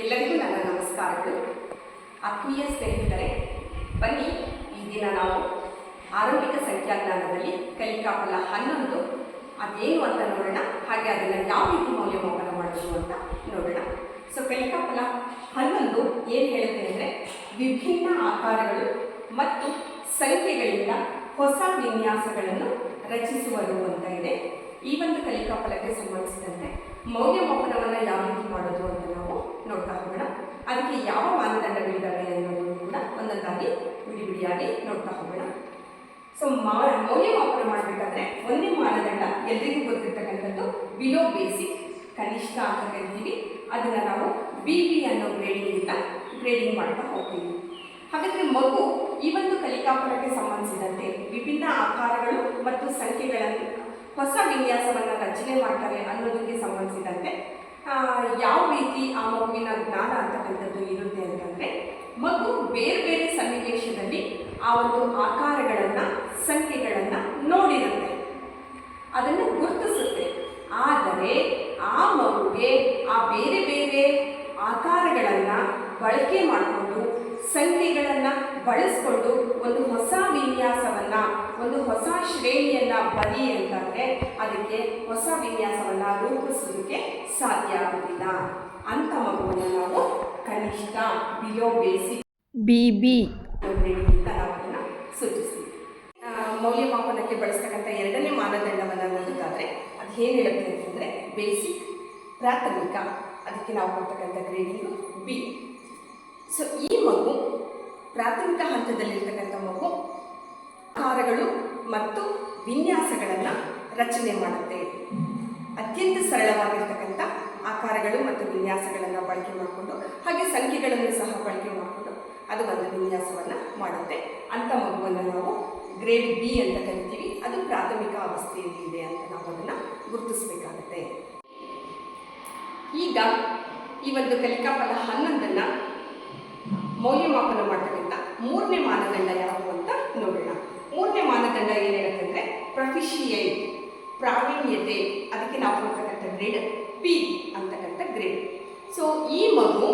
ಎಲ್ಲರಿಗೂ ನನ್ನ ನಮಸ್ಕಾರಗಳು. ಆತ್ಮೀಯ ಸ್ನೇಹಿತರೆ, ಬನ್ನಿ ಈ ದಿನ ನಾವು ಆರಂಭಿಕ ಸಂಖ್ಯಾಜ್ಞಾನದಲ್ಲಿ ಕಲಿಕಾಫಲ ಹನ್ನೊಂದು ಅದೇನು ಅಂತ ನೋಡೋಣ. ಹಾಗೆ ಅದನ್ನು ಯಾವ ರೀತಿ ಮೌಲ್ಯಮಾಪನ ಮಾಡೋದು ಅಂತ ನೋಡೋಣ. ಸೊ ಕಲಿಕಾಫಲ ಹನ್ನೊಂದು ಏನು ಹೇಳುತ್ತೆ ಅಂದರೆ ವಿಭಿನ್ನ ಆಕಾರಗಳು ಮತ್ತು ಸಂಖ್ಯೆಗಳಿಂದ ಹೊಸ ವಿನ್ಯಾಸಗಳನ್ನು ರಚಿಸುವುದು ಅಂತ ಇದೆ. ಈ ಒಂದು ಕಲಿಕಾ ಫಲಕ್ಕೆ ಸಂಬಂಧಿಸಿದಂತೆ ಮೌಲ್ಯಮಾಪನವನ್ನು ಯಾವ ರೀತಿ ಮಾಡೋದು ಅಂತ ನಾವು ನೋಡ್ತಾ ಹೋಗೋಣ. ಅದಕ್ಕೆ ಯಾವ ಮಾನದಂಡಗಳಿದ್ದಾವೆ ಅನ್ನೋದು ಕೂಡ ಒಂದೊಂದಾಗಿ ಬಿಡಿ ಬಿಡಿಯಾಗಿ ನೋಡ್ತಾ ಹೋಗೋಣ. ಸೊ ಮಾ ಮೌಲ್ಯಮಾಪನ ಮಾಡಬೇಕಾದ್ರೆ ಒಂದೇ ಮಾನದಂಡ ಎಲ್ರಿಗೂ ಗೊತ್ತಿರ್ತಕ್ಕಂಥದ್ದು ಬಿಲೋ ಬೇಸಿಕ್ ಕನಿಷ್ಠ ಅಂತ ಕರಿತೀವಿ. ಅದನ್ನು ನಾವು ಬಿ ಬಿ ಅನ್ನೋ ಗ್ರೇಡಿಂಗಿಂದ ಗ್ರೇಡಿಂಗ್ ಮಾಡ್ತಾ ಹೋಗ್ತೀವಿ. ಹಾಗಾದರೆ ಮಗು ಈ ಒಂದು ಕಲಿಕಾಪುರಕ್ಕೆ ಸಂಬಂಧಿಸಿದಂತೆ ವಿಭಿನ್ನ ಆಕಾರಗಳು ಮತ್ತು ಸಂಖ್ಯೆಗಳನ್ನು ಹೊಸ ವಿನ್ಯಾಸವನ್ನು ರಚನೆ ಮಾಡ್ತಾರೆ ಅನ್ನೋದಕ್ಕೆ ಆ, ಯಾವ ರೀತಿ ಆ ಮಗುವಿನ ಜ್ಞಾನ ಅಂತಕ್ಕಂಥದ್ದು ಇರುತ್ತೆ ಅಂತಂದರೆ, ಮಗು ಬೇರೆ ಬೇರೆ ಸನ್ನಿವೇಶದಲ್ಲಿ ಆ ಒಂದು ಆಕಾರಗಳನ್ನು, ಸಂಖ್ಯೆಗಳನ್ನು ನೋಡಿರುತ್ತೆ. ಅದನ್ನು ಗುರುತಿಸುತ್ತೆ. ಆದರೆ ಆ ಮಗುಗೆ ಆ ಬೇರೆ ಬೇರೆ ಆಕಾರಗಳನ್ನು ಬಳಕೆ ಮಾಡಿಕೊಂಡು, ಸಂಖ್ಯೆಗಳನ್ನು ಬಳಸ್ಕೊಂಡು ಒಂದು ಹೊಸ ವಿನ್ಯಾಸವನ್ನು ಶ್ರೇಣಿಯನ್ನು ಬರಿ ಅಂತಂದರೆ ಅದಕ್ಕೆ ಹೊಸ ವಿನ್ಯಾಸವನ್ನು ರೂಪಿಸೋದಕ್ಕೆ ಸಾಧ್ಯ ಆಗುವುದಿಲ್ಲ. ಅಂಥ ಮಗುವನ್ನು ನಾವು ಕನಿಷ್ಠ ಬಿಲೋ ಬೇಸಿಕ್ ಬಿ ಬಿ ಅಂತ ನಾವು ಅದನ್ನು ಸೂಚಿಸ್ತೀವಿ. ಆ, ಮೌಲ್ಯಮಾಪನಕ್ಕೆ ಬಳಸ್ತಕ್ಕಂಥ ಎರಡನೇ ಮಾನದಂಡವನ್ನು ನೋಡೋದಾದರೆ ಅದು ಏನು ಹೇಳುತ್ತೆ ಅಂತಂದರೆ ಬೇಸಿಕ್ ಪ್ರಾಥಮಿಕ ಅದಕ್ಕೆ ನಾವು ಕೊಡ್ತಕ್ಕಂಥ ಗ್ರೇಡಿಂಗು ಬಿ ಸೊ ಈ ಮಗು ಪ್ರಾಥಮಿಕ ಹಂತದಲ್ಲಿರ್ತಕ್ಕಂಥ ಮಗು ಆಕಾರಗಳು ಮತ್ತು ವಿನ್ಯಾಸಗಳನ್ನು ರಚನೆ ಮಾಡುತ್ತೆ. ಅತ್ಯಂತ ಸರಳವಾಗಿರ್ತಕ್ಕಂಥ ಆಕಾರಗಳು ಮತ್ತು ವಿನ್ಯಾಸಗಳನ್ನು ಬಳಕೆ ಮಾಡಿಕೊಂಡು, ಹಾಗೆ ಸಂಖ್ಯೆಗಳನ್ನು ಸಹ ಬಳಕೆ ಮಾಡಿಕೊಂಡು ಅದು ಒಂದು ವಿನ್ಯಾಸವನ್ನು ಮಾಡುತ್ತೆ. ಅಂಥ ಮಗುವನ್ನು ನಾವು ಗ್ರೇಡ್ ಬಿ ಅಂತ ಕರಿತೀವಿ. ಅದು ಪ್ರಾಥಮಿಕ ಅವಸ್ಥೆಯಲ್ಲಿ ಇದೆ ಅಂತ ನಾವು ಅದನ್ನು ಗುರುತಿಸಬೇಕಾಗುತ್ತೆ. ಈಗ ಈ ಒಂದು ಕಲಿಕಾ ಫಲ ಹನ್ನೊಂದನ್ನು ಮೌಲ್ಯಮಾಪನ ಮಾಡ್ತಕ್ಕಂಥ ಮೂರನೇ ಮಾನದಂಡ ಯಾವುದು ಅಂತ ನೋಡೋಣ ಮೂರನೇ ಮಾನದಂಡ ಏನು ಹೇಳುತ್ತಂದರೆ ಪ್ರೊಫಿಷಿಯಂಟ್ ಪ್ರಾವೀಣ್ಯತೆ, ಅದಕ್ಕೆ ನಾವು ಕೊಡ್ತಕ್ಕಂಥ ಗ್ರೇಡ್ ಪಿ ಅಂತಕ್ಕಂಥ ಗ್ರೇಡ್ ಸೊ ಈ ಮಗು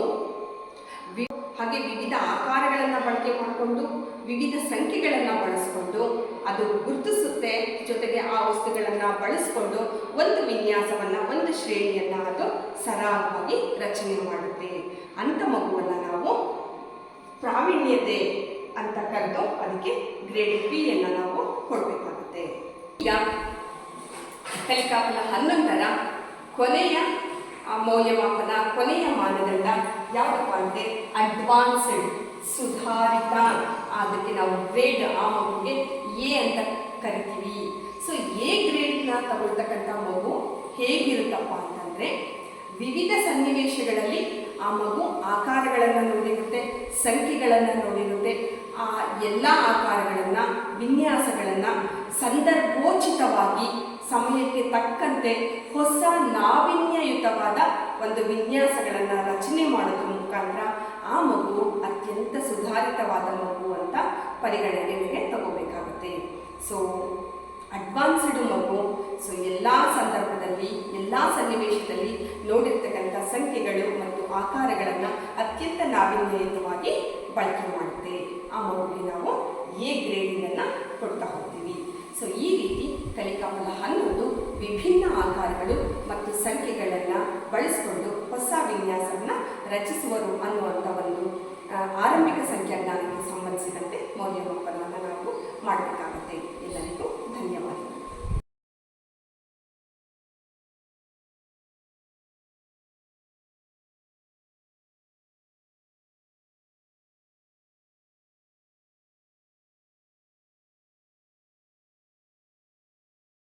ಹಾಗೆ ವಿವಿಧ ಆಕಾರಗಳನ್ನು ಬಳಕೆ ಮಾಡಿಕೊಂಡು, ವಿವಿಧ ಸಂಖ್ಯೆಗಳನ್ನು ಬಳಸಿಕೊಂಡು, ಅದು ಗುರುತಿಸುತ್ತೆ. ಜೊತೆಗೆ ಆ ವಸ್ತುಗಳನ್ನು ಬಳಸಿಕೊಂಡು ಒಂದು ವಿನ್ಯಾಸವನ್ನು, ಒಂದು ಶ್ರೇಣಿಯನ್ನು ಅದು ಸರಾಗವಾಗಿ ರಚನೆ ಮಾಡುತ್ತೆ. ಅಂಥ ಮಗುವನ್ನು ನಾವು ಪ್ರಾವೀಣ್ಯತೆ ಅಂತ ಕರೆದು ಅದಕ್ಕೆ ಗ್ರೇಡ್ ಪಿ ಅನ್ನು ನಾವು ಕೊಡಬೇಕಾಗುತ್ತೆ. ಈಗ ಹನ್ನೊಂದರ ಕೊನೆಯ ಮೌಲ್ಯಮಾಪನ, ಕೊನೆಯ ಮಾನದಂಡ ಯಾವುದಪ್ಪ ಅಂದರೆ ಅಡ್ವಾನ್ಸ್ಡ್ ಸುಧಾರಿತ. ಅದಕ್ಕೆ ನಾವು ಗ್ರೇಡ್ ಆ ಮಗುಗೆ ಎ ಅಂತ ಕರಿತೀವಿ. ಸೊ ಎ ಗ್ರೇಡ್ನ ತಗೊಳ್ತಕ್ಕಂಥ ಮಗು ಹೇಗಿರುತ್ತಪ್ಪ ಅಂತಂದರೆ ವಿವಿಧ ಸನ್ನಿವೇಶಗಳಲ್ಲಿ ಆ ಮಗು ಆಕಾರಗಳನ್ನು ನೋಡಿರುತ್ತೆ, ಸಂಖ್ಯೆಗಳನ್ನು ನೋಡಿರುತ್ತೆ. ಆ ಎಲ್ಲ ಆಕಾರಗಳನ್ನು, ವಿನ್ಯಾಸಗಳನ್ನು ಸಂದರ್ಭೋಚಿತವಾಗಿ ಸಮಯಕ್ಕೆ ತಕ್ಕಂತೆ ಹೊಸ ನಾವಿನ್ಯಯುತವಾದ ಒಂದು ವಿನ್ಯಾಸಗಳನ್ನು ರಚನೆ ಮಾಡೋದ್ರ ಮುಖಾಂತರ ಆ ಮಗು ಅತ್ಯಂತ ಸುಧಾರಿತವಾದ ಮಗು ಅಂತ ಪರಿಗಣನೆಗೆ ತಗೋಬೇಕಾಗುತ್ತೆ. ಸೊ ಅಡ್ವಾನ್ಸ್ಡ್ ಮಗು ಸೊ ಎಲ್ಲ ಸಂದರ್ಭದಲ್ಲಿ, ಎಲ್ಲ ಸನ್ನಿವೇಶದಲ್ಲಿ ಆಕಾರಗಳನ್ನು ಅತ್ಯಂತ ನಾವಿನ್ಯಯುತವಾಗಿ ಬಳಕೆ ಮಾಡುತ್ತೆ. ಆ ಮಗುವಿಗೆ ನಾವು ಎ ಗ್ರೇಡಿಂಗನ್ನು ಕೊಡ್ತಾ ಹೋಗ್ತೀವಿ. ಸೊ ಈ ರೀತಿ ಕಲಿಕಾ ಫಲ ಹನ್ನೊಂದು ವಿಭಿನ್ನ ಆಕಾರಗಳು ಮತ್ತು ಸಂಖ್ಯೆಗಳನ್ನು ಬಳಸಿಕೊಂಡು ಹೊಸ ವಿನ್ಯಾಸವನ್ನು ರಚಿಸುವರು ಅನ್ನುವಂಥ ಒಂದು ಆರಂಭಿಕ ಸಂಖ್ಯಾಜ್ಞಾನಕ್ಕೆ ಸಂಬಂಧಿಸಿದಂತೆ ಮೌಲ್ಯಮಾಪನವನ್ನು ನಾವು ಮಾಡಬೇಕಾಗುತ್ತೆ. ಎಲ್ಲರಿಗೂ